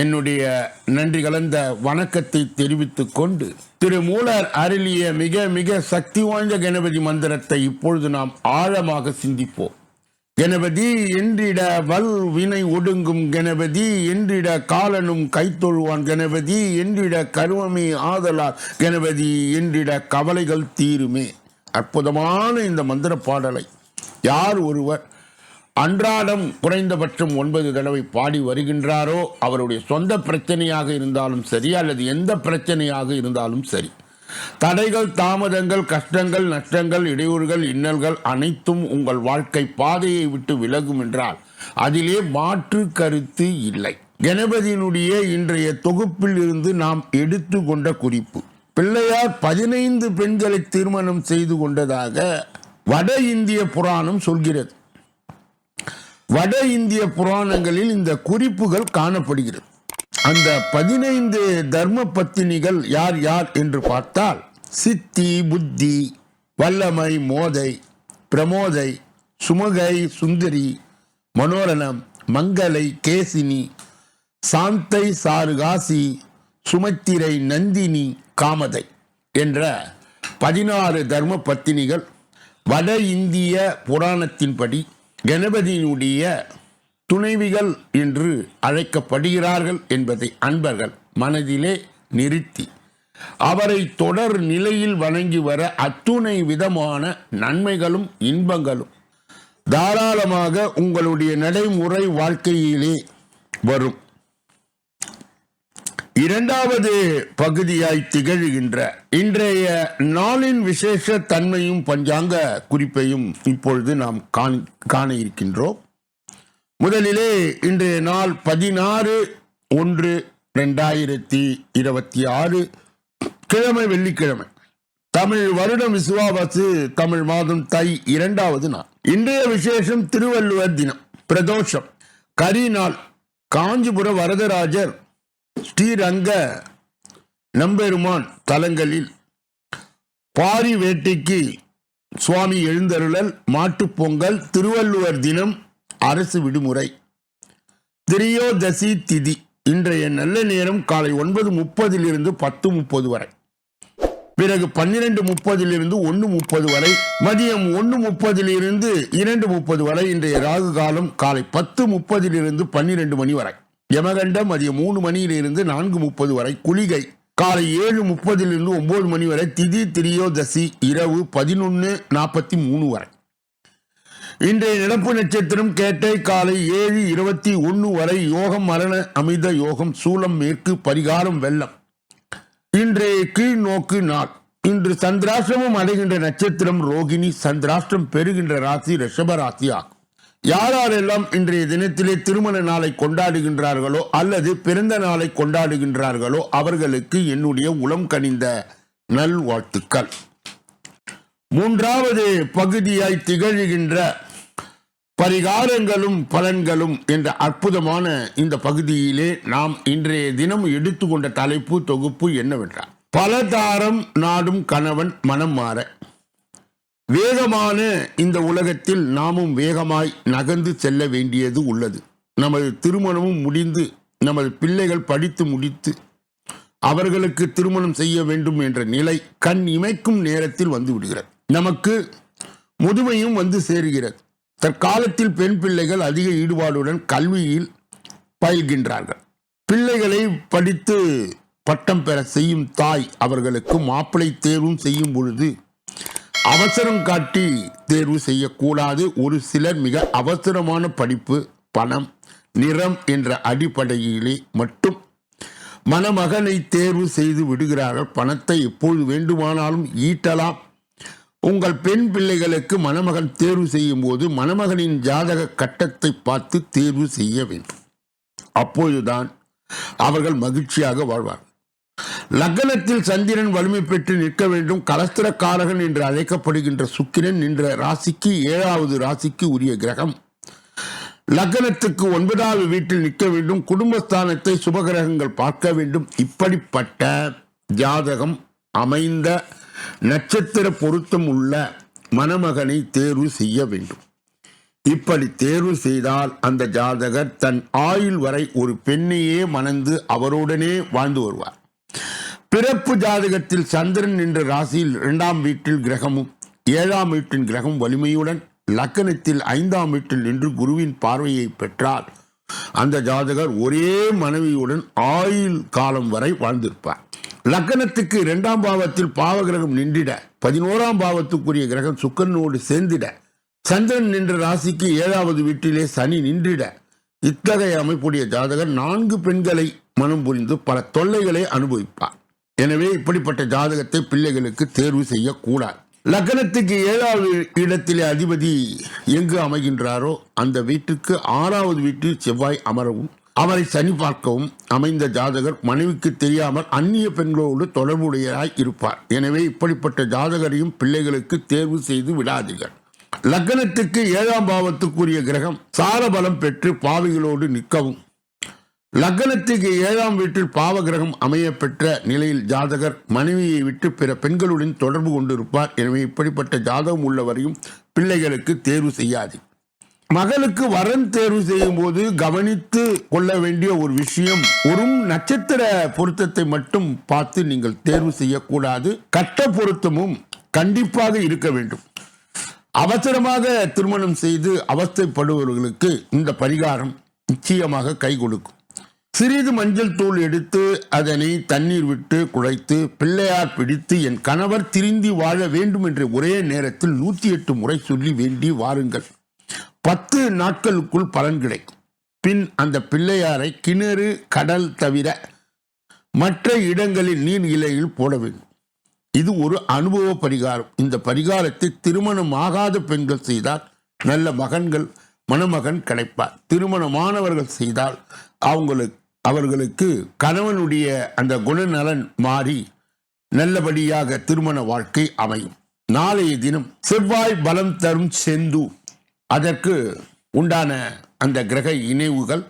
என்னுடைய நன்றி கலந்த வணக்கத்தை தெரிவித்துக் கொண்டு திரு மூலர் அருளிய மிக மிக சக்தி வாய்ந்த கணபதி மந்திரத்தை இப்பொழுது நாம் ஆழமாக சிந்திப்போம். கணபதி என்றிட வல் வினை ஒடுங்கும் கணபதி என்றிட காலனும் கைத்தொழுவான் கணபதி என்றிட கருவமே ஆதலால் கணபதி என்றிட கவலைகள் தீருமே. அற்புதமான இந்த மந்திர பாடலை யார் ஒருவர் அன்றாடம் குறைந்தபட்சம் ஒன்பது தடவை பாடி வருகின்றாரோ அவருடைய சொந்த பிரச்சனையாக இருந்தாலும் சரி அல்லது எந்த பிரச்சனையாக இருந்தாலும் சரி. தடைகள் தாமதங்கள் கஷ்டங்கள் நஷ்டங்கள் இடையூறுகள் இன்னல்கள் அனைத்தும் உங்கள் வாழ்க்கை பாதையை விட்டு விலகும் என்றால் அதிலே மாற்று கருத்து இல்லை. கணபதியினுடைய இன்றைய தொகுப்பில் இருந்து நாம் எடுத்துக்கொண்ட குறிப்பு பிள்ளையார் பதினைந்து பெண்களை திருமணம் செய்து கொண்டதாக வட இந்திய புராணம் சொல்கிறது. வட இந்திய புராணங்களில் இந்த குறிப்புகள் காணப்படுகிறது. அந்த பதினைந்து தர்ம பத்தினிகள் யார் யார் என்று பார்த்தால் சித்தி புத்தி வல்லமை மோதை பிரமோதை சுமகை சுந்தரி மனோரணம் மங்களை கேசினி சாந்தை சாருகாசி சுமத்திரை நந்தினி காமதை என்ற பதினாறு தர்ம பத்தினிகள் வட இந்திய புராணத்தின்படி கணபதியினுடைய துணைவிகள் என்று அழைக்கப்படுகிறார்கள் என்பதை அன்பர்கள் மனதிலே நிறுத்தி அவரை தொடர் நிலையில் வணங்கி வர அத்துணை விதமான நன்மைகளும் இன்பங்களும் தாராளமாக உங்களுடைய நடைமுறை வாழ்க்கையிலே வரும். இரண்டாவது பகுதியாய் திகழ்கின்ற இன்றைய நாளின் விசேஷ தன்மையும் பஞ்சாங்க குறிப்பையும் இப்பொழுது நாம் காண்- காண இருக்கின்றோம். முதலிலே இன்றைய நாள் பதினாறு ஒன்று ரெண்டாயிரத்தி இருபத்தி ஆறு கிழமை வெள்ளிக்கிழமை. தமிழ் வருடம் விசுவாபாசு தமிழ் மாதம் தை இரண்டாவது நாள். இன்றைய விசேஷம் திருவள்ளுவர் தினம் பிரதோஷம். கரி நாள் காஞ்சிபுர வரதராஜர் ஸ்ரீரங்க நம்பெருமான் தலங்களில் பாரி வேட்டைக்கு சுவாமி எழுந்தருளல் மாட்டுப்பொங்கல் திருவள்ளுவர் தினம் அரசு விடுமுறை. திரியோதசி திதி. இன்றைய நல்ல நேரம் காலை ஒன்பது முப்பதிலிருந்து பத்து முப்பது வரை. பிறகு பன்னிரண்டு முப்பதிலிருந்து ஒன்று முப்பது வரை. மதியம் ஒன்று முப்பதிலிருந்து இரண்டு முப்பது வரை. இன்றைய ராகு காலம் காலை பத்து முப்பதிலிருந்து பன்னிரண்டு மணி வரை. யமகண்டம் மதியம் மூணு மணியிலிருந்து நான்கு முப்பது வரை குளிகை. காலை ஏழு முப்பதிலிருந்து ஒன்பது மணி வரை திதி திரியோதசி இரவு பதினொன்று நாற்பத்தி மூணு வரை. இன்றைய நடப்பு நட்சத்திரம் கேட்டை காலை ஏழு இருபத்தி ஒன்று வரை யோகம் மரண அமித யோகம் சூலம் மேற்கு பரிகாரம் வெள்ளம். இன்றைய கீழ் நோக்கு நாள். இன்று சந்திராஷ்டிரமம் அடைகின்ற நட்சத்திரம் ரோகிணி சந்திராஷ்டிரம் பெறுகின்ற ராசி ரிஷப ராசி ஆகும். யாரெல்லாம் இன்றைய தினத்திலே திருமண நாளை கொண்டாடுகின்றார்களோ அல்லது பிறந்த நாளை கொண்டாடுகின்றார்களோ அவர்களுக்கு என்னுடைய உளம் கனிந்த நல்வாழ்த்துக்கள். மூன்றாவது பகுதியாய் திகழ்கின்ற பரிகாரங்களும் பலன்களும் என்ற அற்புதமான இந்த பகுதியிலே நாம் இன்றைய தினம் எடுத்துக்கொண்ட தலைப்பு தொகுப்பு என்னவென்றால் பலதாரம் நாடும் கணவன் மனம் மாற. வேகமான இந்த உலகத்தில் நாமும் வேகமாய் நகர்ந்து செல்ல வேண்டியது உள்ளது. நமது திருமணமும் முடிந்து நமது பிள்ளைகள் படித்து முடித்து அவர்களுக்கு திருமணம் செய்ய வேண்டும் என்ற நிலை கண் இமைக்கும் நேரத்தில் வந்து விடுகிறது. நமக்கு முதுமையும் வந்து சேருகிறது. தற்காலத்தில் பெண் பிள்ளைகள் அதிக ஈடுபாடுடன் கல்வியில் பயில்கின்றார்கள். பிள்ளைகளை படித்து பட்டம் பெற செய்யும் தாய் அவர்களுக்கு மாப்பிளை தேர்வும் செய்யும் பொழுது அவசரம் காட்டி தேர்வு செய்யக்கூடாது. ஒரு சிலர் மிக அவசரமான படிப்பு பணம் நிறம் என்ற அடிப்படையிலே மட்டும் மணமகனை தேர்வு செய்து விடுகிறார்கள். பணத்தை எப்பொழுது வேண்டுமானாலும் ஈட்டலாம். உங்கள் பெண் பிள்ளைகளுக்கு மணமகன் தேர்வு செய்யும் போது மணமகனின் ஜாதக கட்டத்தை பார்த்து தேர்வு செய்ய வேண்டும். அப்பொழுதுதான் அவர்கள் மகிழ்ச்சியாக வாழ்வார் லக்னத்தில் சந்திரன் வலிமை பெற்று நிற்க வேண்டும். கலஸ்திரக்காரகன் என்று அழைக்கப்படுகின்ற சுக்கிரன் என்ற ராசிக்கு ஏழாவது ராசிக்கு உரிய கிரகம். லக்னத்துக்கு ஒன்பதாவது வீட்டில் நிற்க வேண்டும். குடும்பஸ்தானத்தை சுபகிரகங்கள் பார்க்க வேண்டும். இப்படிப்பட்ட ஜாதகம் அமைந்த நட்சத்திர பொருத்தம் உள்ள மணமகனை தேர்வு செய்ய வேண்டும். இப்படி தேர்வு செய்தால் அந்த ஜாதகர் தன் ஆயுள் வரை ஒரு பெண்ணையே மணந்து அவருடனே வாழ்ந்து வருவார். பிறப்பு ஜாதகத்தில் சந்திரன் என்ற ராசியில் இரண்டாம் வீட்டில் கிரகமும் ஏழாம் வீட்டின் கிரகம் வலிமையுடன் லக்கணத்தில் ஐந்தாம் வீட்டில் நின்று குருவின் பார்வையை பெற்றால் அந்த ஜாதகர் ஒரே மனைவியுடன் ஆயுள் காலம் வரை வாழ்ந்திருப்பார். லக்கணத்துக்கு இரண்டாம் பாவத்தில் பாவகிரகம் நின்றிட பதினோராம் பாவத்துக்குரிய கிரகம் சுக்கரனோடு சேர்ந்திட சந்திரன் நின்ற ராசிக்கு ஏழாவது வீட்டிலே சனி நின்றிட இத்தகைய அமைப்புடைய ஜாதகர் நான்கு பெண்களை மனம் புரிந்து பல தொல்லைகளை அனுபவிப்பார். எனவே இப்படிப்பட்ட ஜாதகத்தை பிள்ளைகளுக்கு தேர்வு செய்யக்கூடாது. லக்னத்துக்கு ஏழாவது இடத்திலே அதிபதி எங்கு அமைகின்றாரோ அந்த வீட்டுக்கு ஆறாவது வீட்டில் செவ்வாய் அமரவும் அவரை சனி பார்க்கவும் அமைந்த ஜாதகர் மனைவிக்கு தெரியாமல் அந்நிய பெண்களோடு தொடர்புடையராய் இருப்பார். எனவே இப்படிப்பட்ட ஜாதகரையும் பிள்ளைகளுக்கு தேர்வு செய்து விடாதீர்கள். லக்னத்துக்கு ஏழாம் பாவத்துக்குரிய கிரகம் சாரபலம் பெற்று பாவிகளோடு நிற்கவும் லக்னத்துக்கு ஏழாம் வீட்டில் பாவகிரகம் அமையப்பெற்ற அமைய பெற்ற நிலையில் ஜாதகர் மனைவியை விட்டு பிற பெண்களுடன் தொடர்பு கொண்டிருப்பார். எனவே இப்படிப்பட்ட ஜாதகம் உள்ளவரையும் பிள்ளைகளுக்கு தேர்வு செய்யாது. மகளுக்கு வரன் தேர்வு செய்யும் போது கவனித்து கொள்ள வேண்டிய ஒரு விஷயம் ஒரு நட்சத்திர பொருத்தத்தை மட்டும் பார்த்து நீங்கள் தேர்வு செய்யக்கூடாது. கட்ட பொருத்தமும் கண்டிப்பாக இருக்க வேண்டும். அவசரமாக திருமணம் செய்து அவஸ்தைப்படுபவர்களுக்கு இந்த பரிகாரம் நிச்சயமாக கை கொடுக்கும். சிறிது மஞ்சள் தூள் எடுத்து அதனை தண்ணீர் விட்டு குழைத்து பிள்ளையார் பிடித்து என் கணவர் திரிந்தி வாழ வேண்டும் என்ற ஒரே நேரத்தில் நூற்றி எட்டு முறை சொல்லி வேண்டி வாருங்கள். பத்து நாட்களுக்குள் பலன் கிடைக்கும். பின் அந்த பிள்ளையாரை கிணறு கடல் தவிர மற்ற இடங்களில் நீர் இலையில் போட வேண்டும். இது ஒரு அனுபவ பரிகாரம். இந்த பரிகாரத்தை திருமணம் ஆகாத பெண்கள் செய்தால் நல்ல மகன்கள் மணமகன் கிடைப்பார். திருமணமானவர்கள் செய்தால் அவங்களுக்கு அவர்களுக்கு கணவனுடைய அந்த குணநலன் மாறி நல்லபடியாக திருமண வாழ்க்கை அமையும். நாளைய தினம் செவ்வாய் பலம் தரும் செந்து அதற்கு உண்டான அந்த கிரக இணைவுகள்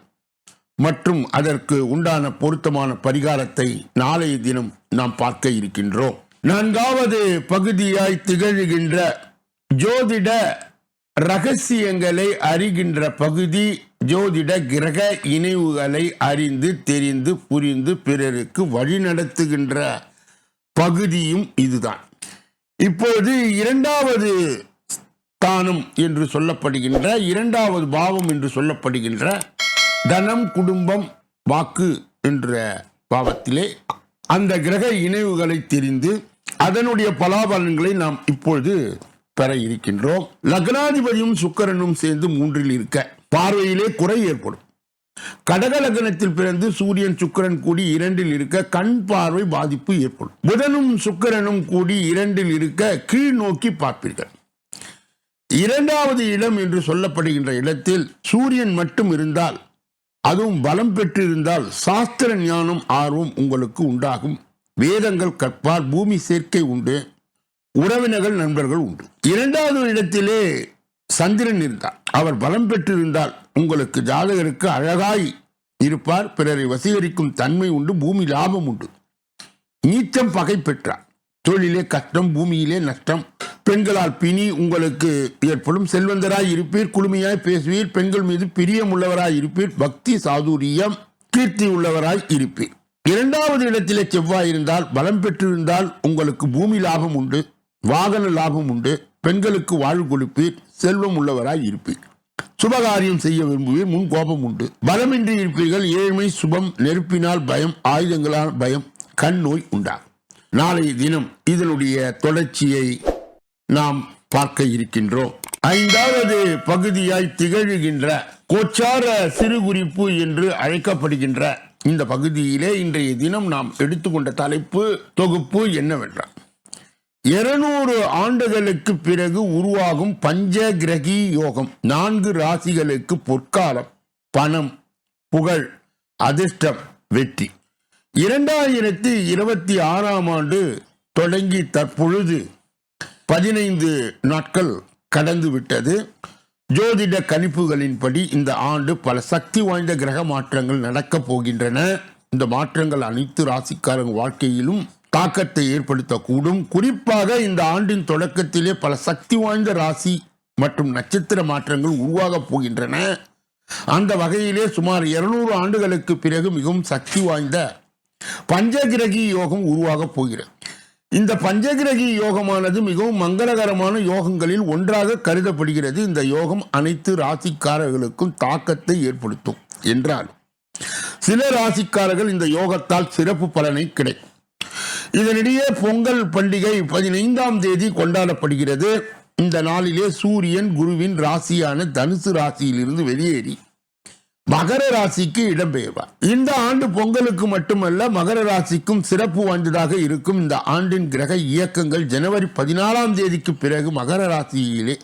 மற்றும் அதற்கு உண்டான பொருத்தமான பரிகாரத்தை நாளைய தினம் நாம் பார்க்க இருக்கின்றோம். நான்காவது பகுதியாய் திகழ்கின்ற ஜோதிட ரகசியங்களை அறிகின்ற பகுதி ஜோதிட கிரக இணைவுகளை அறிந்து தெரிந்து புரிந்து பிறருக்கு வழிநடத்துகின்ற பகுதியும் இதுதான். இப்போது இரண்டாவது ஸ்தானம் என்று சொல்லப்படுகின்ற இரண்டாவது பாவம் என்று சொல்லப்படுகின்ற தனம் குடும்பம் வாக்கு என்ற பாவத்திலே அந்த கிரக இணைவுகளை தெரிந்து அதனுடைய பலாபலன்களை நாம் இப்பொழுது பெற இருக்கின்றோம். லக்னாதிபதியும் சுக்கரனும் சேர்ந்து மூன்றில் இருக்க பார்வையிலே குறை ஏற்படும். கடக லக்னத்தில் பிறந்து சூரியன் சுக்கிரன் கூடி இரண்டில் இருக்க கண் பார்வை பாதிப்பு ஏற்படும். புதனும் சுக்கிரனும் கூடி இரண்டில் இருக்க கீழ் நோக்கி பார்ப்பீர்கள். இரண்டாவது இடம் என்று சொல்லப்படுகின்ற இடத்தில் சூரியன் மட்டும் இருந்தால் அதுவும் பலம் பெற்றிருந்தால் சாஸ்திர ஞானம் ஆர்வம் உங்களுக்கு உண்டாகும். வேதங்கள் கற்பார் பூமி சேர்க்கை உண்டு உறவினர்கள் நண்பர்கள் உண்டு. இரண்டாவது இடத்திலே சந்திரன் இருந்தார் அவர் பலம் பெற்றிருந்தால் உங்களுக்கு ஜாதகருக்கு அழகாய் இருப்பார். பிறரை வசீகரிக்கும் தன்மை உண்டு பூமி லாபம் உண்டு. நீச்சம் பகை பெற்றார். தொழிலே கஷ்டம் பூமியிலே நஷ்டம். பெண்களால் பிணி உங்களுக்கு ஏற்படும். செல்வந்தராய் இருப்பீர் குளுமையாய் பேசுவீர். பெண்கள் மீது பிரியம் உள்ளவராய் இருப்பீர். பக்தி சாதுரியம் கீர்த்தி உள்ளவராய் இருப்பீர். இரண்டாவது இடத்திலே செவ்வாய் இருந்தால் பலம் பெற்றிருந்தால் உங்களுக்கு பூமி லாபம் உண்டு வாகன லாபம் உண்டு. பெண்களுக்கு வாழ் கொடுப்பீர் செல்வம் உள்ளவராய் இருப்பீர். சுபகாரியம் செய்ய விரும்புவீர் முன் கோபம் உண்டு. பலமின்றி இருப்பீர்கள் ஏழ்மை சுபம் நெருப்பினால் பயம் ஆயுதங்களால் பயம் கண் நோய் உண்டாகும். நாளைய தினம் இதனுடைய தொடர்ச்சியை நாம் பார்க்க இருக்கின்றோம். ஐந்தாவது பகுதியாய் திகழ்கின்ற கோச்சார சிறு குறிப்பு என்று அழைக்கப்படுகின்ற இந்த பகுதியிலே இன்றைய தினம் நாம் எடுத்துக்கொண்ட தலைப்பு தொகுப்பு என்னவென்றால் இருநூறு ஆண்டுகளுக்கு பிறகு உருவாகும் பஞ்சகிரகி யோகம். நான்கு ராசிகளுக்கு பொற்காலம் பணம் புகழ் அதிர்ஷ்டம் வெற்றி. இரண்டாயிரத்தி இருபத்தி ஆறாம் ஆண்டு தொடங்கி தற்பொழுது பதினைந்து நாட்கள் கடந்து விட்டது. ஜோதிட கணிப்புகளின்படி இந்த ஆண்டு பல சக்தி வாய்ந்த கிரக மாற்றங்கள் நடக்கப் போகின்றன. இந்த மாற்றங்கள் அனைத்து ராசிக்காரங்க வாழ்க்கையிலும் தாக்கத்தை ஏற்படுத்தக்கூடும். குறிப்பாக இந்த ஆண்டின் தொடக்கத்திலே பல சக்தி வாய்ந்த ராசி மற்றும் நட்சத்திர மாற்றங்கள் உருவாகப் போகின்றன. அந்த வகையிலே சுமார் இருநூறு ஆண்டுகளுக்கு பிறகு மிகவும் சக்தி வாய்ந்த பஞ்சகிரகி யோகம் உருவாகப் போகிறது. இந்த பஞ்சகிரகி யோகமானது மிகவும் மங்களகரமான யோகங்களில் ஒன்றாக கருதப்படுகிறது. இந்த யோகம் அனைத்து ராசிக்காரர்களுக்கும் தாக்கத்தை ஏற்படுத்தும் என்றால் சில ராசிக்காரர்கள் இந்த யோகத்தால் சிறப்பு பலனை கிடைக்கும். இதனிடையே பொங்கல் பண்டிகை பதினைந்தாம் தேதி கொண்டாடப்படுகிறது. இந்த நாளிலே சூரியன் குருவின் ராசியான தனுசு ராசியிலிருந்து வெளியேறி மகர ராசிக்கு இடம்பெயர்வார். இந்த ஆண்டு பொங்கலுக்கு மட்டுமல்ல மகர ராசிக்கும் சிறப்பு வாய்ந்ததாக இருக்கும் இந்த ஆண்டின் கிரக இயக்கங்கள் ஜனவரி பதினாலாம் தேதிக்கு பிறகு மகர ராசியிலே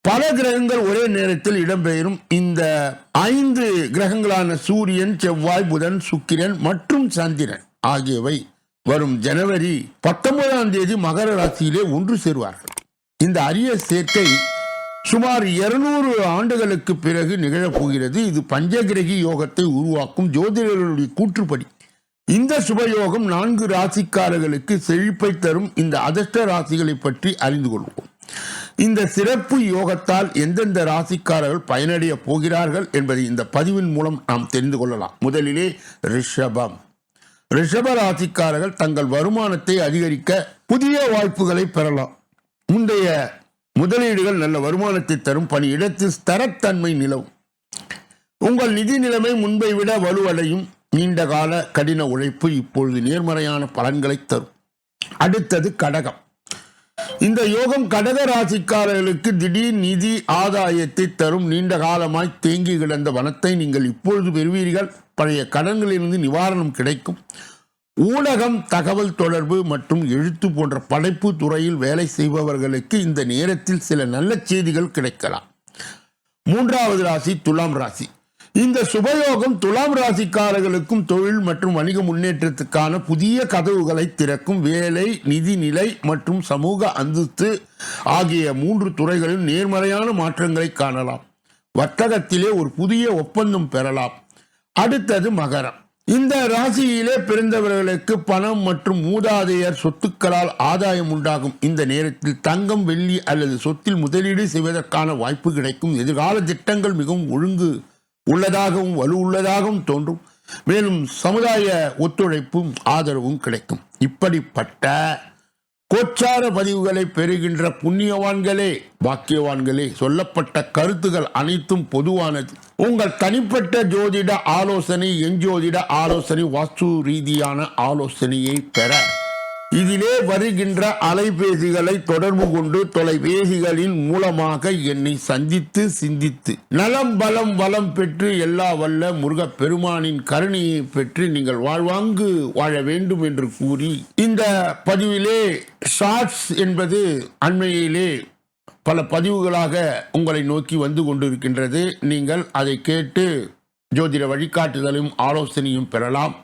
பல கிரகங்கள் ஒரே நேரத்தில் இடம்பெயரும். இந்த ஐந்து கிரகங்களான சூரியன் செவ்வாய் புதன் சுக்கிரன் மற்றும் சந்திரன் ஆகியவை வரும் ஜனவரி பத்தொன்பதாம் தேதி மகர ராசியிலே ஒன்று சேருவார்கள். இந்த அரிய சேர்க்கை சுமார் இருநூறு ஆண்டுகளுக்கு பிறகு நிகழப்போகிறது இது பஞ்சகிரகி யோகத்தை உருவாக்கும் ஜோதிடர்களுடைய கூற்றுப்படி. இந்த சுபயோகம் நான்கு ராசிக்காரர்களுக்கு செழிப்பை தரும். இந்த அதிர்ஷ்ட ராசிகளை பற்றி அறிந்து கொள்வோம். இந்த சிறப்பு யோகத்தால் எந்தெந்த ராசிக்காரர்கள் பயனடைய போகிறார்கள் என்பதை இந்த பதிவின் மூலம் நாம் தெரிந்து கொள்ளலாம். முதலிலே ரிஷபம். ரிஷப ராசிக்காரர்கள் தங்கள் வருமானத்தை அதிகரிக்க புதிய வாய்ப்புகளை பெறலாம். முந்தைய முதலீடுகள் நல்ல வருமானத்தை தரும் பணியிடத்தில் ஸ்தரத்தன்மை நிலவும். உங்கள் நிதி நிலைமை முன்பை விட வலுவடையும். நீண்ட கால கடின உழைப்பு இப்பொழுது நேர்மறையான பலன்களை தரும். அடுத்தது கடகம். இந்த யோகம் கடக ராசிக்காரர்களுக்கு திடீர் நிதி ஆதாயத்தை தரும். நீண்ட காலமாய் தேங்கி கிடந்த வனத்தை நீங்கள் இப்பொழுது பெறுவீர்கள். பழைய கடன்களிலிருந்து நிவாரணம் கிடைக்கும். ஊடகம் தகவல் தொடர்பு மற்றும் எழுத்து போன்ற படைப்பு துறையில் வேலை செய்பவர்களுக்கு இந்த நேரத்தில் சில நல்ல செய்திகள் கிடைக்கலாம். மூன்றாவது ராசி துலாம் ராசி. இந்த சுபயோகம் துலாம் ராசிக்காரர்களுக்கும் தொழில் மற்றும் வணிக முன்னேற்றத்துக்கான புதிய கதவுகளை திறக்கும் வேலை நிதிநிலை மற்றும் சமூக அந்தஸ்து ஆகிய மூன்று துறைகளில் நேர்மறையான மாற்றங்களை காணலாம். வர்த்தகத்திலே ஒரு புதிய ஒப்பந்தம் பெறலாம். அடுத்தது மகரம். இந்த ராசியிலே பிறந்தவர்களுக்கு பணம் மற்றும் மூதாதையர் சொத்துக்களால் ஆதாயம் உண்டாகும். இந்த நேரத்தில் தங்கம் வெள்ளி அல்லது சொத்தில் முதலீடு செய்வதற்கான வாய்ப்பு கிடைக்கும். எதிர்கால திட்டங்கள் மிகவும் ஒழுங்கு உள்ளதாகவும் வலு உள்ளதாகவும் தோன்றும். மேலும் சமுதாய ஒத்துழைப்பும் ஆதரவும் கிடைக்கும். இப்படிப்பட்ட கோச்சார பதிவுகளை பெறுகின்ற புண்ணியவான்களே பாக்கியவான்களே சொல்லப்பட்ட கருத்துகள் அனைத்தும் பொதுவானது. உங்கள் தனிப்பட்ட ஜோதிட ஆலோசனை எஞ்சோதிட ஆலோசனை வாஸ்து ரீதியான ஆலோசனையை பெற இதிலே வருகின்ற அலைபேசிகளை தொடர்பு கொண்டு தொலைபேசிகளின் மூலமாக என்னை சந்தித்து சிந்தித்து. நலம் பலம் வளம் பெற்று எல்லா வல்ல முருகப் பெருமானின் கருணையை பெற்று நீங்கள் வாழ்வாங்கு வாழ வேண்டும் என்று கூறி இந்த பதிவிலே ஷார்ட்ஸ் என்பது அண்மையிலே பல பதிவுகளாக உங்களை நோக்கி வந்து கொண்டிருக்கின்றது. நீங்கள் அதை கேட்டு ஜோதிட வழிகாட்டுதலும் ஆலோசனையும் பெறலாம்.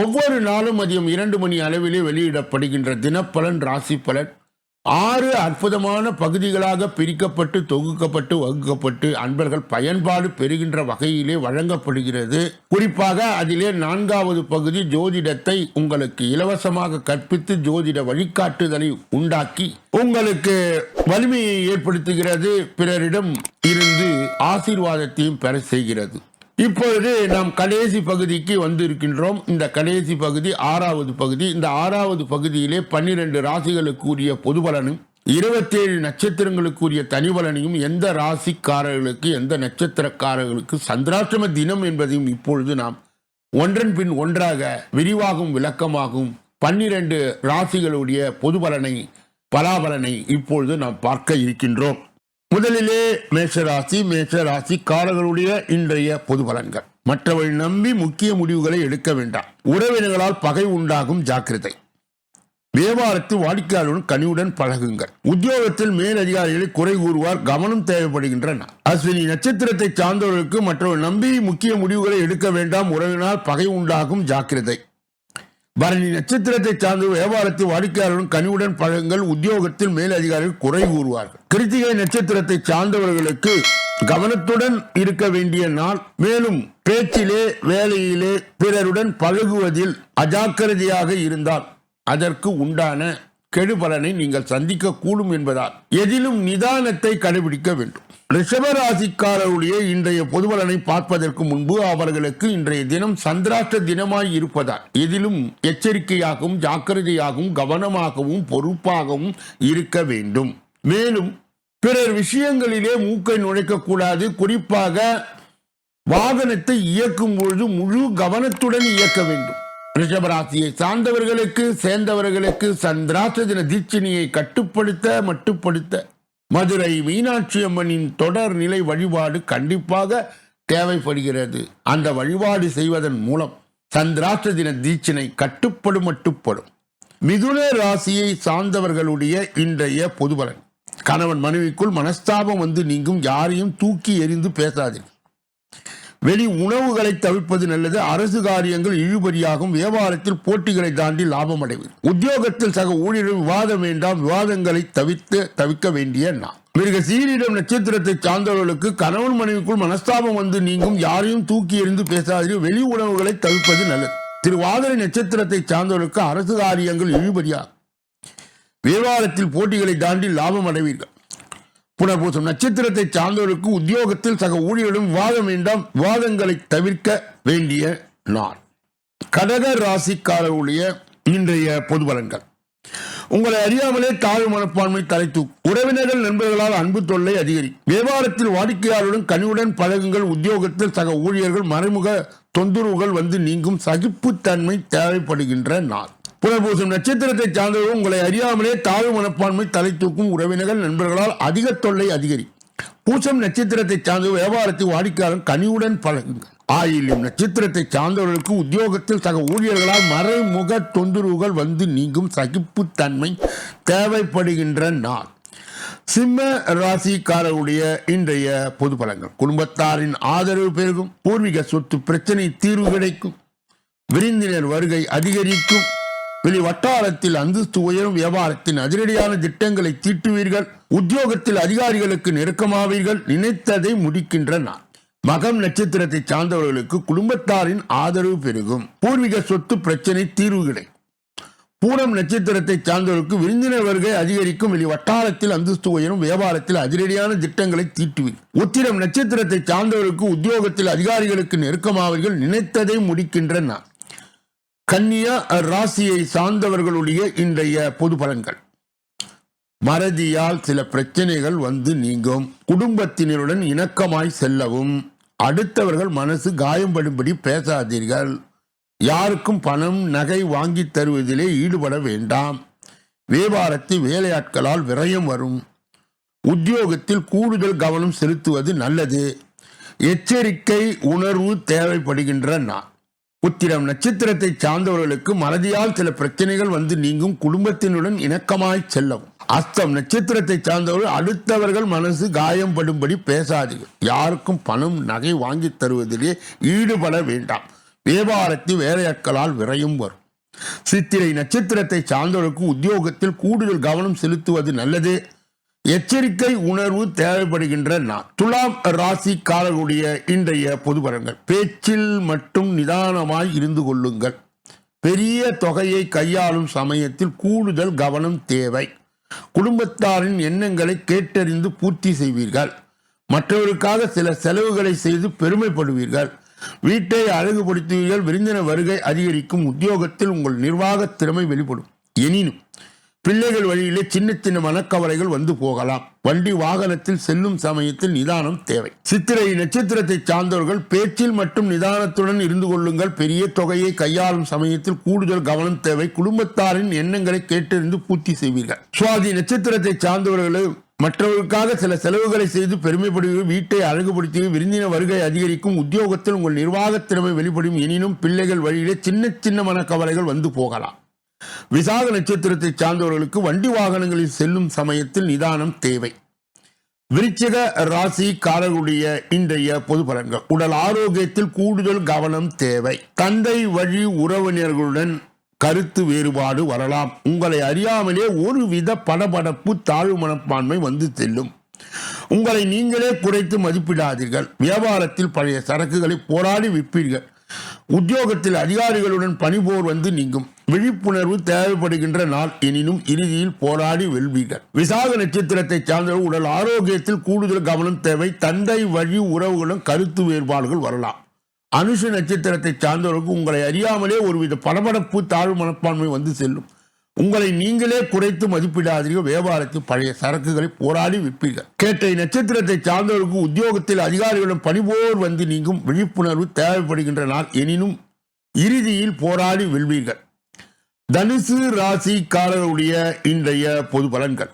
ஒவ்வொரு நாளும் மதியம் இரண்டு மணி அளவிலே வெளியிடப்படுகின்ற தினப்பலன் ராசி பலன் ஆறு அற்புதமான பகுதிகளாக பிரிக்கப்பட்டு தொகுக்கப்பட்டு வகுக்கப்பட்டு அன்பர்கள் பயன்பாடு பெறுகின்ற வகையிலே வழங்கப்படுகிறது. குறிப்பாக அதிலே நான்காவது பகுதி ஜோதிடத்தை உங்களுக்கு இலவசமாக கற்பித்து ஜோதிட வழிகாட்டுதலை உண்டாக்கி உங்களுக்கு வலிமையை ஏற்படுத்துகிறது. பிறரிடம் இருந்து ஆசீர்வாதத்தையும் பெற செய்கிறது. இப்பொழுது நாம் கடைசி பகுதிக்கு வந்திருக்கின்றோம். இந்த கடைசி பகுதி ஆறாவது பகுதி. இந்த ஆறாவது பகுதியிலே பன்னிரண்டு ராசிகளுக்குரிய பொது பலனும் இருபத்தேழு நட்சத்திரங்களுக்குரிய தனிபலனையும் எந்த ராசிக்காரர்களுக்கு எந்த நட்சத்திரக்காரர்களுக்கு சந்திராஷ்டம தினம் என்பதையும் இப்பொழுது நாம் ஒன்றன் பின் ஒன்றாக விரிவாகும் விளக்கமாகும் பன்னிரண்டு ராசிகளுடைய பொது பலனை பலாபலனை இப்பொழுது நாம் பார்க்க இருக்கின்றோம். முதலிலே மேஷராசி மேஷராசி காரர்களுடைய இன்றைய பொது பலன்கள். மற்றவர்கள் நம்பி முக்கிய முடிவுகளை எடுக்க வேண்டாம். உறவினர்களால் பகை உண்டாகும் ஜாக்கிரதை. வியாபாரத்தில் வாடிக்கையாளருடன் கனிவுடன் பழகுங்கள். உத்தியோகத்தில் மேலதிகாரிகளை குறை கூறுவார் கவனம் தேவைப்படுகின்றன. அஸ்வினி நட்சத்திரத்தை சார்ந்தவர்களுக்கு மற்றவர்கள் நம்பி முக்கிய முடிவுகளை எடுக்க வேண்டாம். உறவினால் பகை உண்டாகும் ஜாக்கிரதை. பரணி நட்சத்திரத்தை சார்ந்த வியாபாரத்தில் வாடிக்கையாளரும் கனிவுடன் பழங்கள் உத்தியோகத்தில் மேலதிகாரிகள் குறை கூறுவார்கள். கிருத்திகை நட்சத்திரத்தை சார்ந்தவர்களுக்கு கவனத்துடன் இருக்க வேண்டிய நாள். மேலும் பேச்சிலே வேலையிலே பிறருடன் பழகுவதில் அஜாக்கிரதையாக இருந்தால் அதற்கு உண்டான கெடுபலனை நீங்கள் சந்திக்க கூடும் என்பதால் எதிலும் நிதானத்தை கடைபிடிக்க வேண்டும். ரிஷபராசிக்காரருடைய இன்றைய பொதுபலனை பார்ப்பதற்கு முன்பு அவர்களுக்கு இன்றைய தினம் சந்திராஷ்ட தினமாய் இருப்பதால் எதிலும் எச்சரிக்கையாகவும் ஜாக்கிரதையாகவும் கவனமாகவும் பொறுப்பாகவும் இருக்க வேண்டும். மேலும் பிறர் விஷயங்களிலே மூக்கை நுழைக்கக்கூடாது. குறிப்பாக வாகனத்தை இயக்கும் பொழுது முழு கவனத்துடன் இயக்க வேண்டும். ரிஷபராசியை சார்ந்தவர்களுக்கு சேர்ந்தவர்களுக்கு சந்திராஷ்ட தின தீட்சணியை கட்டுப்படுத்த மட்டுப்படுத்த. மதுரை மீனாட்சி அம்மனின் தொடர் நிலை வழிபாடு கண்டிப்பாக தேவைப்படுகிறது. அந்த வழிபாடு செய்வதன் மூலம் சந்திராஷ்ட தின கட்டுப்படும் மட்டுப்படும். மிதுன ராசியை சார்ந்தவர்களுடைய இன்றைய பொதுபலன். கணவன் மனைவிக்குள் மனஸ்தாபம் வந்து நீங்கும் யாரையும் தூக்கி எறிந்து பேசாதீர்கள். வெளி உணவுகளை தவிர்ப்பது நல்லது. அரசு காரியங்கள் இழுபறியாகும் வியாபாரத்தில் போட்டிகளை தாண்டி லாபம் அடைவது உத்தியோகத்தில் சக ஊழியர்கள் விவாதம் வேண்டாம். விவாதங்களை தவிர்த்து தவிர்க்க வேண்டிய நான் மிருக சீரிடம் நட்சத்திரத்தை சார்ந்தவர்களுக்கு கணவன் மனைவிக்குள் மனஸ்தாபம் வந்து நீங்கும். யாரையும் தூக்கி எறிந்து பேசாதீர்கள் வெளி உணவுகளை தவிர்ப்பது நல்லது. திருவாதிரை நட்சத்திரத்தை சார்ந்தவர்களுக்கு அரசு காரியங்கள் இழுபறியாகும் வியாபாரத்தில் போட்டிகளை தாண்டி லாபம் அடைவீர்கள் புனர்பூசம். நட்சத்திரத்தை சார்ந்தவர்களுக்கு உத்தியோகத்தில் சக ஊழியர்களும் விவாதம் வேண்டாம். விவாதங்களை தவிர்க்க வேண்டிய நாள். கடக ராசிக்காரர்களுடைய இன்றைய பொது பலன்கள். உங்களை அறியாமலே தாழ்வு மனப்பான்மை தலைத்து உறவினர்கள் நண்பர்களால் அன்பு தொல்லை அதிகரி வியாபாரத்தில் வாடிக்கையாளருடன் கனிவுடன் பழகுங்கள். உத்தியோகத்தில் சக ஊழியர்கள் மறைமுக தொந்தரவுகள் வந்து நீங்கும் சகிப்புத்தன்மை தேவைப்படுகின்ற நாள். புனர்பூசம் நட்சத்திரத்தை சார்ந்தவர்கள் உங்களை அறியாமலே தாழ்வு மனப்பான்மை தலை தூக்கும் உறவினர்கள் நண்பர்களால் அதிக தொல்லை அதிகரி. பூசம் நட்சத்திரத்தை சார்ந்த வியாபாரத்தை வாடிக்கையாளர் கனிவுடன் பழகுங்கள். ஆயிலும் நட்சத்திரத்தை சார்ந்தவர்களுக்கு உத்தியோகத்தில் சக ஊழியர்களால் மறைமுக தொந்தரவுகள் வந்து நீங்கும் சகிப்புத்தன்மை தேவைப்படுகின்ற நாள். சிம்ம ராசிக்காரருடைய இன்றைய பொது பலங்கள் குடும்பத்தாரின் ஆதரவு பெருகும். பூர்வீக சொத்து பிரச்சனை தீர்வு கிடைக்கும். விருந்தினர் வருகை அதிகரிக்கும். வெளி வட்டாரத்தில் அந்தஸ்து உயரும் வியாபாரத்தின் அதிரடியான திட்டங்களை தீட்டுவீர்கள். உத்தியோகத்தில் அதிகாரிகளுக்கு நெருக்கமாவீர்கள். நினைத்ததை முடிக்கின்ற நாள். மகம் நட்சத்திரத்தை சார்ந்தவர்களுக்கு குடும்பத்தாரின் ஆதரவு பெருகும். பூர்வீக சொத்து பிரச்சனை தீர்வு கிடைக்கும். பூரம் நட்சத்திரத்தை சார்ந்தவர்களுக்கு விருந்தினர் வருகை அதிகரிக்கும். வெளி வட்டாரத்தில் அந்தஸ்து உயரும். வியாபாரத்தில் அதிரடியான திட்டங்களை தீட்டுவீர்கள் உத்திரம் நட்சத்திரத்தை சார்ந்தவர்களுக்கு உத்தியோகத்தில் அதிகாரிகளுக்கு நெருக்கமாவீர்கள். நினைத்ததை முடிக்கின்ற நாள். கன்னியா ராசியை சார்ந்தவர்களுடைய இன்றைய பொது பலன்கள். மறதியால் சில பிரச்சனைகள் வந்து நீங்கும். குடும்பத்தினருடன் இணக்கமாய் செல்லவும். அடுத்தவர்கள் மனசு காயம்படும்படி பேசாதீர்கள். யாருக்கும் பணம் நகை வாங்கி தருவதிலே ஈடுபட வேண்டாம். வியாபாரத்தில் வேலையாட்களால் விரயம் வரும். உத்தியோகத்தில் கூடுதல் கவனம் செலுத்துவது நல்லது. எச்சரிக்கை உணர்வு தேவைப்படுகின்ற நான் உத்திரம் நட்சத்திரத்தை சார்ந்தவர்களுக்கு மறதியால் சில பிரச்சனைகள் வந்து நீங்கும் குடும்பத்தினுடன் இணக்கமாய் செல்லவும். அஸ்தம் நட்சத்திரத்தை சார்ந்தவர்கள் அடுத்தவர்கள் மனசு காயம்படும்படி பேசாதீர்கள். யாருக்கும் பணம் நகை வாங்கி தருவதிலே ஈடுபட வேண்டாம். வியாபாரத்தில் வேலையாட்களால் விரையும் வரும். சித்திரை நட்சத்திரத்தை சார்ந்தவர்களுக்கு உத்தியோகத்தில் கூடுதல் கவனம் செலுத்துவது நல்லது. எச்சரிக்கை உணர்வு தேவைப்படுகின்ற நான் துலாம் ராசிக்காரர்களுடைய இன்றைய பொதுபரங்கள் பேச்சில் மட்டும் நிதானமாய் இருந்து கொள்ளுங்கள். பெரிய தொகையை கையாளும் சமயத்தில் கூடுதல் கவனம் தேவை. குடும்பத்தாரின் எண்ணங்களை கேட்டறிந்து பூர்த்தி செய்வீர்கள். மற்றவருக்காக சில செலவுகளை செய்து பெருமைப்படுவீர்கள். வீட்டை அழகுபடுத்துவீர்கள். விருந்தின வருகை அதிகரிக்கும். உத்தியோகத்தில் உங்கள் நிர்வாக திறமை வெளிப்படும். எனினும் பிள்ளைகள் வழியிலே சின்ன சின்ன மனக்கவலைகள் வந்து போகலாம். வண்டி வாகனத்தில் செல்லும் சமயத்தில் நிதானம் தேவை. சித்திரை நட்சத்திரத்தை சார்ந்தவர்கள் பேச்சில் மற்றும் நிதானத்துடன் இருந்து கொள்ளுங்கள். பெரிய தொகையை கையாளும் சமயத்தில் கூடுதல் கவனம் தேவை. குடும்பத்தாரின் எண்ணங்களை கேட்டறிந்து பூர்த்தி செய்வீர்கள். சுவாதி நட்சத்திரத்தை சார்ந்தவர்களும் மற்றவர்களுக்காக சில செலவுகளை செய்து பெருமைப்படுவது வீட்டை அழகுபடுத்தி விருந்தின வருகை அதிகரிக்கும். உத்தியோகத்தில் உங்கள் நிர்வாகத் திறமை வெளிப்படும். எனினும் பிள்ளைகள் வழியிலே சின்ன சின்ன கவலைகள் வந்து போகலாம். விசாக நட்சத்திரத்தை சார்ந்தவர்களுக்கு வண்டி வாகனங்களில் செல்லும் சமயத்தில் நிதானம் தேவை. விருச்சிக ராசி காரர்களுடைய இன்றைய பொது பலன்கள். உடல் ஆரோக்கியத்தில் கூடுதல் கவனம் தேவை. தந்தை வழி உறவினர்களுடன் கருத்து வேறுபாடு வரலாம். உங்களை அறியாமலே ஒருவித படபடப்பு தாழ்வு மனப்பான்மை வந்து செல்லும். உங்களை நீங்களே குறைத்து மதிப்பிடாதீர்கள். வியாபாரத்தில் பழைய சரக்குகளை போராடி விற்பீர்கள். உத்தியோகத்தில் அதிகாரிகளுடன் பணிபோர் வந்து நீங்கும். விழிப்புணர்வு தேவைப்படுகின்ற நாள் எனினும் இறுதியில் போராடி வெல்வீர்கள். விசாக நட்சத்திரத்தை சார்ந்தவர் உடல் ஆரோக்கியத்தில் கூடுதல் கவனம் தேவை. தந்தை வழி உறவுகளுடன் கருத்து வேறுபாடுகள் வரலாம். அனுஷ நட்சத்திரத்தை சார்ந்தவர்களுக்கு உங்களை அறியாமலே ஒருவித படபடப்பு தாழ்வு மனப்பான்மை வந்து செல்லும். உங்களை நீங்களே குறைத்து மதிப்பிடாதீர்கள். வியாபாரத்தில் பழைய சரக்குகளை போராடி விற்பீர்கள். கேட்டை நட்சத்திரத்தை சார்ந்தவருக்கு உத்தியோகத்தில் அதிகாரிகளுடன் பணிபோர் வந்து நீங்கும் விழிப்புணர்வு தேவைப்படுகின்ற நாள் எனினும் இறுதியில் போராடி வெல்வீர்கள். தனுசு ராசிக்காரருடைய இன்றைய பொது பலன்கள்.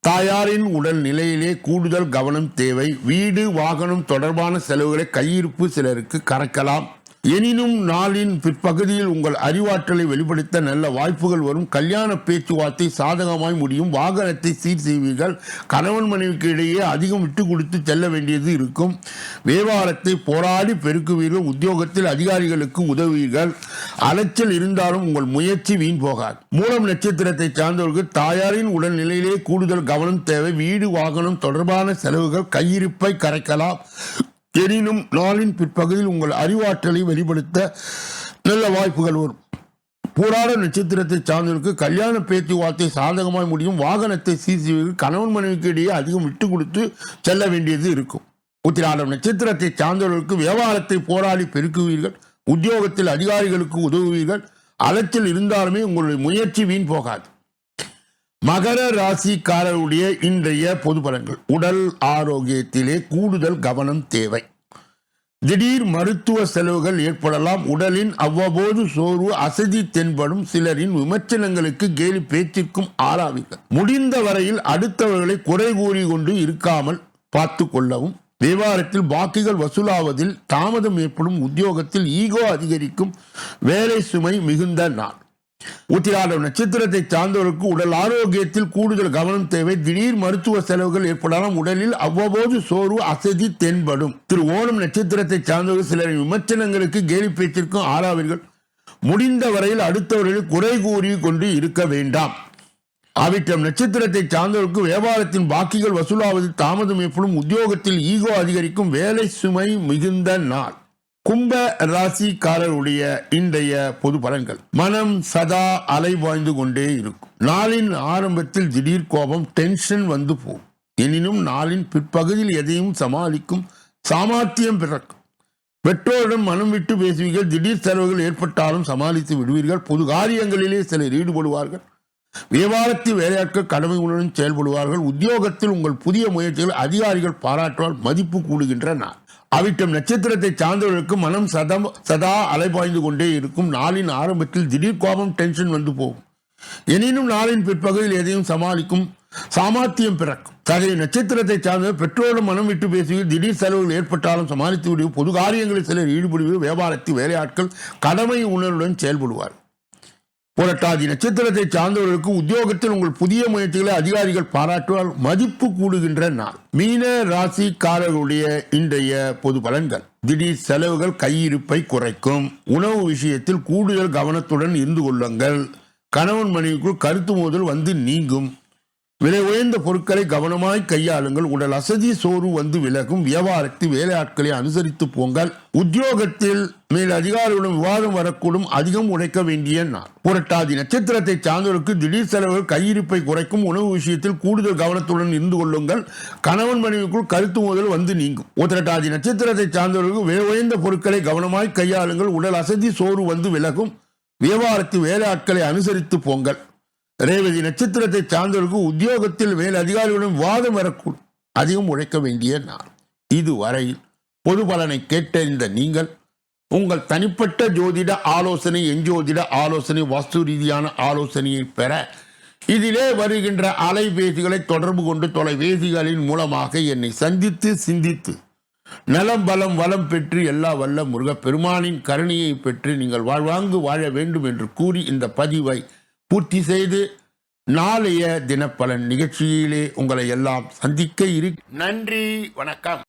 தாயாரின் உடல் நிலையிலே கூடுதல் கவனம் தேவை. வீடு வாகனம் தொடர்பான செலவுகளை கையிருப்பு சிலருக்கு கறக்கலாம். எனினும் நாளின் பிற்பகுதியில் உங்கள் அறிவாற்றலை வெளிப்படுத்த நல்ல வாய்ப்புகள் வரும். கல்யாண பேச்சுவார்த்தை சாதகமாய் முடியும். வாகனத்தை சீர் செய்வீர்கள். கணவன் மனைவிக்கு இடையே அதிகம் விட்டு கொடுத்து செல்ல வேண்டியது இருக்கும். வியாபாரத்தை போராடி பெருக்குவீர்கள். உத்தியோகத்தில் அதிகாரிகளுக்கு உதவுவீர்கள். அலைச்சல் இருந்தாலும் உங்கள் முயற்சி வீண் போகாது. மூலம் நட்சத்திரத்தை சார்ந்தவர்கள் தாயாரின் உடல்நிலையிலே கூடுதல் கவனம் தேவை. வீடு வாகனம் தொடர்பான செலவுகள் கையிருப்பை கரைக்கலாம். எனினும் நாளின் பிற்பகுதியில் உங்கள் அறிவாற்றலை வெளிப்படுத்த நல்ல வாய்ப்புகள் வரும். பூராட நட்சத்திரத்தை சார்ந்தவருக்கு கல்யாண பேச்சுவார்த்தை சாதகமாய் முடியும். வாகனத்தை சீர் கணவன் மனைவிக்கு இடையே அதிகம் விட்டு கொடுத்து செல்ல வேண்டியது இருக்கும். உத்திராடம் நட்சத்திரத்தை சார்ந்தவர்களுக்கு வியாபாரத்தை போராடி பெருக்குவீர்கள். உத்தியோகத்தில் அதிகாரிகளுக்கு உதவுவீர்கள். அலச்சல் இருந்தாலுமே உங்களுடைய முயற்சி வீண் போகாது. மகர ராசிக்காரருடைய இன்றைய பொது பலன்கள். உடல் ஆரோக்கியத்திலே கூடுதல் கவனம் தேவை. திடீர் மருத்துவ செலவுகள் ஏற்படலாம். உடலின் அவ்வப்போது சோர்வு அசதி தென்படும் சிலரின் விமர்சனங்களுக்கு கேலி பேச்சிற்கும் ஆளாவீர்கள். முடிந்த வரையில் அடுத்தவர்களை குறை கூறி கொண்டு இருக்காமல் பார்த்து கொள்ளவும். விவகாரத்தில் பாக்கிகள் வசூலாவதில் தாமதம் ஏற்படும். உத்தியோகத்தில் ஈகோ அதிகரிக்கும். வேலை சுமை மிகுந்த நாள். உத்திராடம் நட்சத்திரத்தை சார்ந்தவருக்கு உடல் ஆரோக்கியத்தில் கூடுதல் கவனம் தேவை. திடீர் மருத்துவ செலவுகள் ஏற்படலாம். உடலில் அவ்வப்போது சோர்வு அசதி தென்படும். திரு ஓணம் நட்சத்திரத்தை சார்ந்தவர்கள் சிலரின் விமர்சனங்களுக்கு கேலி பேச்சிற்கும் ஆறாவீர்கள் முடிந்த வரையில் அடுத்தவர்களை குறை கூறி கொண்டு இருக்க வேண்டாம். ஆவிட்டம் நட்சத்திரத்தை சார்ந்தவருக்கு வியாபாரத்தின் பாக்கிகள் வசூலாவதில் தாமதம் ஏற்படும். உத்தியோகத்தில் ஈகோ அதிகரிக்கும். வேலை சுமை மிகுந்த நாள். கும்ப ராசிக்காரருடைய இன்றைய பொது பலன்கள். மனம் சதா அலைவாய்ந்து கொண்டே இருக்கும். நாளின் ஆரம்பத்தில் திடீர் கோபம் டென்ஷன் வந்து போகும். எனினும் நாளின் பிற்பகுதியில் எதையும் சமாளிக்கும் சாமர்த்தியம் பிறக்கும். பெற்றோரிடம் மனம் விட்டு பேசுவீர்கள் திடீர் செலவுகள் ஏற்பட்டாலும் சமாளித்து விடுவீர்கள். பொது காரியங்களிலே சிலர் ஈடுபடுவார்கள். வியாபாரத்தில் வேலையாட்கள் கடமை உணர்வுடன் செயல்படுவார்கள். உத்தியோகத்தில் உங்கள் புதிய முயற்சிகள் அதிகாரிகள் பாராட்டுவால் மதிப்பு கூடுகின்ற நாள் அவிட்டம் நட்சத்திரத்தை சார்ந்தவர்களுக்கு மனம் சதம் சதா அலைபாய்ந்து கொண்டே இருக்கும். நாளின் ஆரம்பத்தில் திடீர் கோபம் டென்ஷன் வந்து போகும். எனினும் நாளின் பிற்பகுதியில் எதையும் சமாளிக்கும் சாமர்த்தியம் பிறக்கும். தகைய நட்சத்திரத்தை சார்ந்த பெற்றோரும் மனம் விட்டு பேசுவீர்கள் திடீர் செலவுகள் ஏற்பட்டாலும் சமாளித்து விடுவோம் பொது காரியங்களில் சிலர் ஈடுபடுவது வியாபாரத்தில் வேலையாட்கள் கடமை உணர்வுடன் செயல்படுவார் புரட்டாதி நட்சத்திரத்தை சார்ந்தவர்களுக்கு உத்தியோகத்தில் உங்கள் புதிய முயற்சிகளை அதிகாரிகள் பாராட்டுவால் மதிப்பு கூடுகின்ற நாள். மீன ராசிக்காரர்களுடைய இன்றைய பொது பலன்கள். திடீர் செலவுகள் கையிருப்பை குறைக்கும். உணவு விஷயத்தில் கூடுதல் கவனத்துடன் இருந்து கொள்ளுங்கள். கணவன் மனைவிக்குள் கருத்து மோதல் வந்து நீங்கும். விலை உயர்ந்த பொருட்களை கவனமாய் கையாளுங்கள். உடல் அசதி சோறு வந்து விலகும். வியாபாரத்தில் வேலையாட்களை அனுசரித்து போங்கள். உத்தியோகத்தில் மேல் அதிகாரிகளுடன் விவாதம் வரக்கூடும். அதிகம் உழைக்க வேண்டிய நாள். புரட்டாதி நட்சத்திரத்தை சார்ந்தவருக்கு திடீர் செலவுகள் கையிருப்பை குறைக்கும். உணவு விஷயத்தில் கூடுதல் கவனத்துடன் இருந்து கொள்ளுங்கள். கணவன் மனைவிக்குள் கருத்து மோதல் வந்து நீங்கும். உத்திரட்டாதி நட்சத்திரத்தை சார்ந்தவர்களுக்கு விலை உயர்ந்த பொருட்களை கவனமாய் கையாளுங்கள். உடல் அசதி சோறு வந்து விலகும். வியாபாரத்தில் வேலையாட்களை அனுசரித்து போங்கள். ரேவதி நட்சத்திரத்தை சார்ந்தவருக்கு உத்தியோகத்தில் மேல் அதிகாரிகளுடன் வாதம் வரக்கூடும். அதிகம் உழைக்க வேண்டிய நாள். இதுவரையில் பொது பலனை கேட்டறிந்த நீங்கள் உங்கள் தனிப்பட்ட ஜோதிட ஆலோசனை எஞ்சோதிட ஆலோசனை வாஸ்து ரீதியான ஆலோசனையை பெற இதிலே வருகின்ற அலைபேசிகளை தொடர்பு கொண்டு தொலைபேசிகளின் மூலமாக என்னை சந்தித்து சிந்தித்து நலம் பலம் வளம் பெற்று எல்லா வல்ல முருகப்பெருமானின் கருணையை பெற்று நீங்கள் வாழ்வாங்கு வாழ வேண்டும் என்று கூறி இந்த பதிவை பூர்த்தி செய்து நாளைய தினப்பலன் நிகழ்ச்சியிலே உங்களை எல்லாம் சந்திக்க இரு நன்றி வணக்கம்.